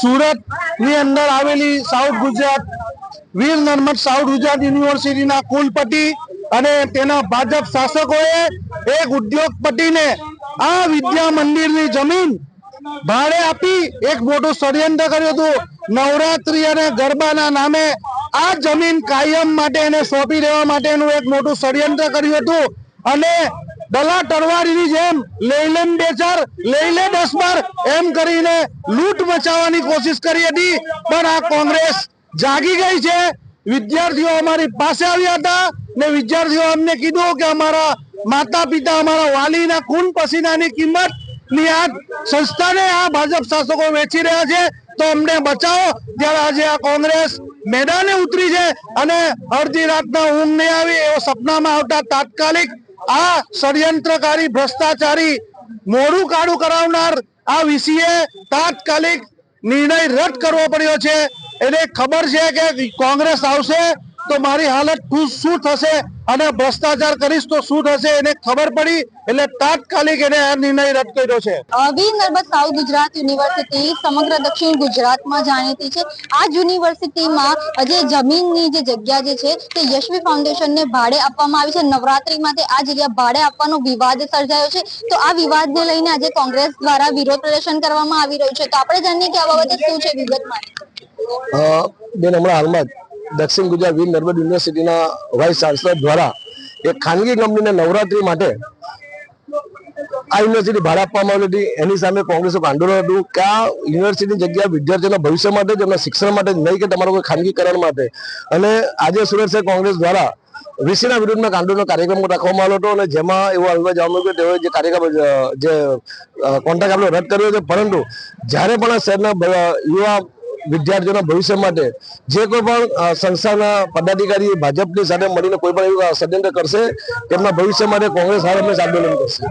સુરતની અંદર આવેલી સાઉથ ગુજરાત, વીર નર્મદ સાઉથ ગુજરાત યુનિવર્સિટીના કુલપતિ અને તેના ભાજપ શાસકોએ એક ઉદ્યોગપતિને આ વિદ્યા મંદિરની જમીન ભાડે આપી એક મોટું ષડયંત્ર કર્યું હતું. નવરાત્રી અને ગરબાના નામે આ જમીન કાયમ માટે એને સોંપી દેવા માટેનું એક મોટું ષડયંત્ર કર્યું હતું. અને દલા તરવારીની જેમ લઈ લે બે ચાર, લઈ લે દસ એમ કરીને લૂંટ મચાવવાની કોશિશ કરી હતી. પણ આ કોંગ્રેસ જાગી ગઈ છે. વિદ્યાર્થીઓ અમારી પાસે આવ્યા હતા ને વિદ્યાર્થીઓ અમને કીધું કે અમારા માતા પિતા અમારા વાલીના ખૂન પસીનાની કિંમત ની આ સંસ્થાને આ ભાજપ શાસકો વેચી રહ્યા છે. તો અમને બચાવો. ત્યારે આજે આ કોંગ્રેસ મેદાને ઉતરી છે અને અડધી રાતના ઊંઘ નહીં આવી એવો સપનામાં આવતા તાત્કાલિક આ ષડયંત્રકારી, ભ્રષ્ટાચારી મોડું કાળું કરાવનાર આ વિસીએ તાત્કાલિક નિર્ણય રદ કરવો પડ્યો છે. એને ખબર છે કે કોંગ્રેસ આવશે તો મારી હાલત શું શું થશે અને ભ્રષ્ટાચાર કરીશ તો શું થશે એને ખબર પડી એટલે તાત્કાલિક એને આ નિર્ણય રદ કર્યો છે. વીર નર્મદ સાઉથ ગુજરાત યુનિવર્સિટી સમગ્ર દક્ષિણ ગુજરાતમાં જાણીતી છે. આ જ યુનિવર્સિટીમાં જે જમીનની જે જગ્યા જે છે તે યશવી ફાઉન્ડેશનને ભાડે આપવામાં આવી છે. નવરાત્રીમાં તે આ જગ્યા ભાડે આપવાનો વિવાદ સર્જાયો છે. તો આ વિવાદને લઈને આજે કોંગ્રેસ દ્વારા વિરોધ પ્રદર્શન કરવામાં આવી રહ્યું છે. તો આપણે જાણીએ કે આ બાબતે શું છે વિગતમાં? અ, બેન હમણાં હાલમાં દક્ષિણ ગુજરાત વીર નર્મદ યુનિવર્સિટીના વાઇસ ચાન્સલર દ્વારા એક ખાનગી કંપનીને નવરાત્રી માટે આ યુનિવર્સિટી ભાડે આપવામાં આવી હતી. એની સામે કોંગ્રેસે આંદોલન હતું કે આ યુનિવર્સિટી જગ્યા વિદ્યાર્થીઓના ભવિષ્ય માટે જ એમના શિક્ષણ માટે જ નહીં કે તમારા કોઈ ખાનગીકરણ માટે. અને આજે સુરત શહેર કોંગ્રેસ દ્વારા વીસીના વિરુદ્ધમાં કાંડોનો કાર્યક્રમ રાખવામાં આવ્યો હતો અને જેમાં એવો આવ્યું જવા મળ્યું કે તેઓએ જે કાર્યક્રમ જે કોન્ટ્રાક્ટ આપણો રદ કર્યો છે. પરંતુ જ્યારે પણ શહેરના યુવા વિદ્યાર્થીઓના ભવિષ્ય માટે જે કોઈ પણ સંસ્થાના પદાધિકારી ભાજપની સાથે મળીને કોઈ પણ એવું ષડયંત્ર કરશે તેમના ભવિષ્ય માટે કોંગ્રેસ હાર હંમેશા આંદોલન કરશે.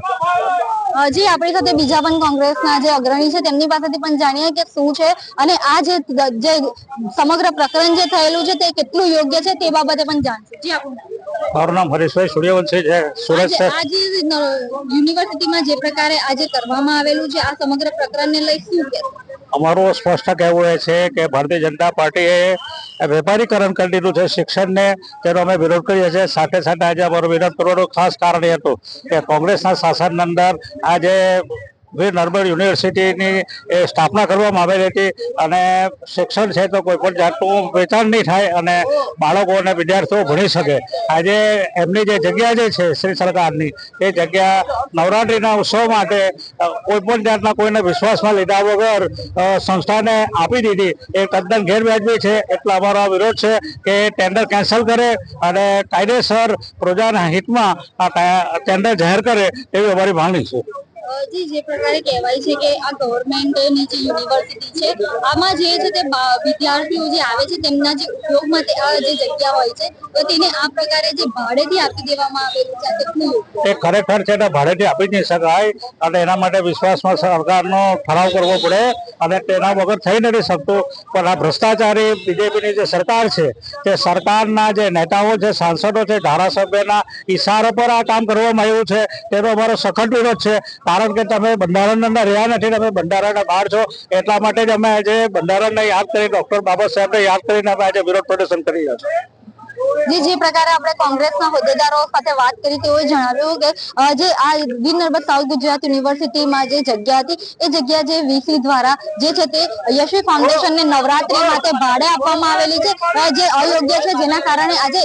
અ, જી આપણી સાથે બીજા પણ કોંગ્રેસના જે અગ્રણી છે તેમની પાસેથી પણ જાણીએ કે શું છે અને આ જે જે સમગ્ર પ્રકરણ જે થયેલું છે તે કેટલું યોગ્ય છે તે બાબતે પણ જાણશે. જી આપણું. મારું નામ હરેશભાઈ સૂર્યવંશી છે સુરત આજે યુનિવર્સિટીમાં જે પ્રકારે આજે કરવામાં આવેલું છે આ સમગ્ર પ્રકરણને લઈ શું અમારું સ્પષ્ટ કહેવું એ છે કે ભારતીય જનતા પાર્ટીએ વેપારીકરણ કરી દીધું છે, શિક્ષણને. તેનો અમે વિરોધ કરીએ છીએ. સાથે સાથે આજે અમારો વિરોધ કરવાનું ખાસ કારણ એ હતું કે કોંગ્રેસના શાસનની અંદર આજે વીર નર્મદ યુનિવર્સિટીની સ્થાપના કરવામાં આવેલી હતી અને શિક્ષણ છે તો કોઈ પણ જાતનું વેચાણ નહીં થાય અને બાળકો અને વિદ્યાર્થીઓ ભણી શકે. આજે એમની જે જગ્યા જે છે શ્રી સરકારની, એ જગ્યા નવરાત્રિના ઉત્સવ માટે કોઈ પણ જાતના કોઈને વિશ્વાસમાં લીધા વગર સંસ્થાને આપી દીધી. એ તદ્દન ગેરવ્યાજબી છે. એટલે અમારો વિરોધ છે કે ટેન્ડર કેન્સલ કરે અને કાયદેસર પ્રજાના હિતમાં આ ટેન્ડર જાહેર કરે એવી અમારી માંગણી છે. જી જે પ્રકારે કહેવાય છે કે આ ગવર્મેન્ટની જે યુનિવર્સિટી છે, આમાં જે છે તે વિદ્યાર્થીઓ જે આવે છે તેમના જે ઉપયોગ માટે જે જગ્યા હોય છે, તો તેને આ પ્રકારે જે ભાડેથી આપી દેવામાં આવેલી છે આ એ ખરેખર છે તે ભાડેથી આપી નહીં શકાય અને એના માટે વિશ્વાસમાં સરકારનો ઠરાવ કરવો પડે અને તેના વગર થઈ નથી શકતું. પણ આ ભ્રષ્ટાચારી બીજેપીની જે સરકાર છે, તે સરકારના જે નેતાઓ છે, સાંસદો છે, ધારાસભ્યના ઈશારા પર આ કામ કરવામાં આવ્યું છે. તેનો અમારો સખત વિરોધ છે. કારણ કે તમે બંધારણના અંદર રહ્યા નથી, તમે બંધારણના બહાર છો, એટલા માટે જ અમે આજે બંધારણને યાદ કરી ડોક્ટર બાબા સાહેબને યાદ કરીને અમે આજે વિરોધ પ્રદર્શન કરી રહ્યા છીએ. જે જે પ્રકારે આપણે કોંગ્રેસના હોદ્દેદારો સાથે વાત કરી તેઓએ જણાવ્યું કે જે આ વીર નર્મદ સાઉથ ગુજરાત યુનિવર્સિટીમાં જે જગ્યા હતી, એ જગ્યા જે વીસી દ્વારા જે છે તે યશવી ફાઉન્ડેશનને નવરાત્રી માટે ભાડે આપવામાં આવેલી છે જે અયોગ્ય છે જેના કારણે આજે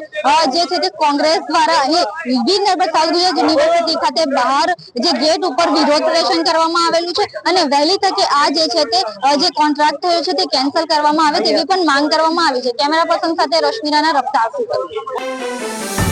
જે છે તે કોંગ્રેસ દ્વારા અહીં વીર નર્મદ સાઉથ ગુજરાત યુનિવર્સિટી ખાતે બહાર જે ગેટ ઉપર વિરોધ પ્રદર્શન કરવામાં આવેલું છે અને વહેલી તકે આ જે છે તે જે કોન્ટ્રાક્ટ થયો છે તે કેન્સલ કરવામાં આવે તેવી પણ માંગ કરવામાં આવી છે. કેમેરા પર્સન સાથે રશ્મિરાના રફતાર 哦。